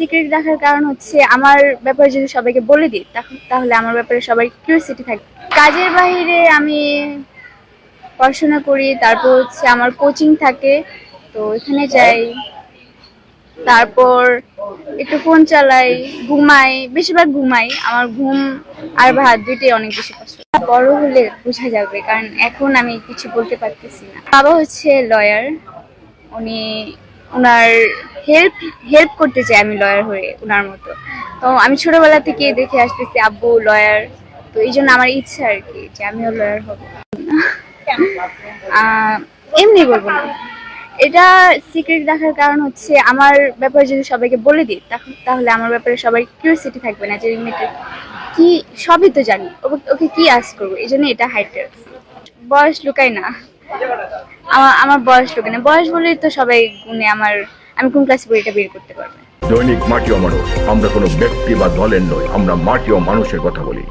Secret রাখার কারণ হচ্ছে আমার ব্যাপারে যদি সবাইকে বলে দিই তাহ- তাহলে আমার ব্যাপারে সবাই কিউরিয়াসিটি থাকে কাজের বাইরে আমি পড়াশোনা করি, তারপর হচ্ছে আমার কোচিং থাকে, তো এখানে যাই। তারপর একটু ফোন চালাই, ঘুমাই, বেশিরভাগ ঘুমাই। আমার ঘুম আর ভাত দুইটাই অনেক বেশি কষ্ট। বড় হলে বোঝা যাবে, কারণ এখন আমি কিছু বলতে পারতেছি না। বাবা হচ্ছে লয়ার উনি ওনার হেল্প হেল্প করতে চাই আমি লয়ার হয়ে ওনার মতো। তো আমি ছোটবেলা থেকে দেখে আসতেছি, আব্বু লয়ার তো এই জন্য আমার ইচ্ছা আর কি যে আমিও লয়ার হব। এমনি বলব না। এটা সিক্রেট রাখার কারণ হচ্ছে আমার ব্যাপারে যদি সবাইকে বলে দিই, তাহ- তাহলে আমার ব্যাপারে সবাই কিউরিয়াসিটি থাকবে না যে মেয়েটা কি, সবই তো জানি। ওকে- কি আস করব? এই জন্য এটা হাইট বয়স লুকাই না। আমার আমার বয়স লুকাই না বয়স বলেই তো সবাই গুনে আমার, আমি কোন ক্লাসে পড়ি এটা বের করতে পারব। দৈনিক মাটি ও আমরা কোনো ব্যক্তি বা দলের নয় আমরা মাটি ও মানুষের কথা বলি।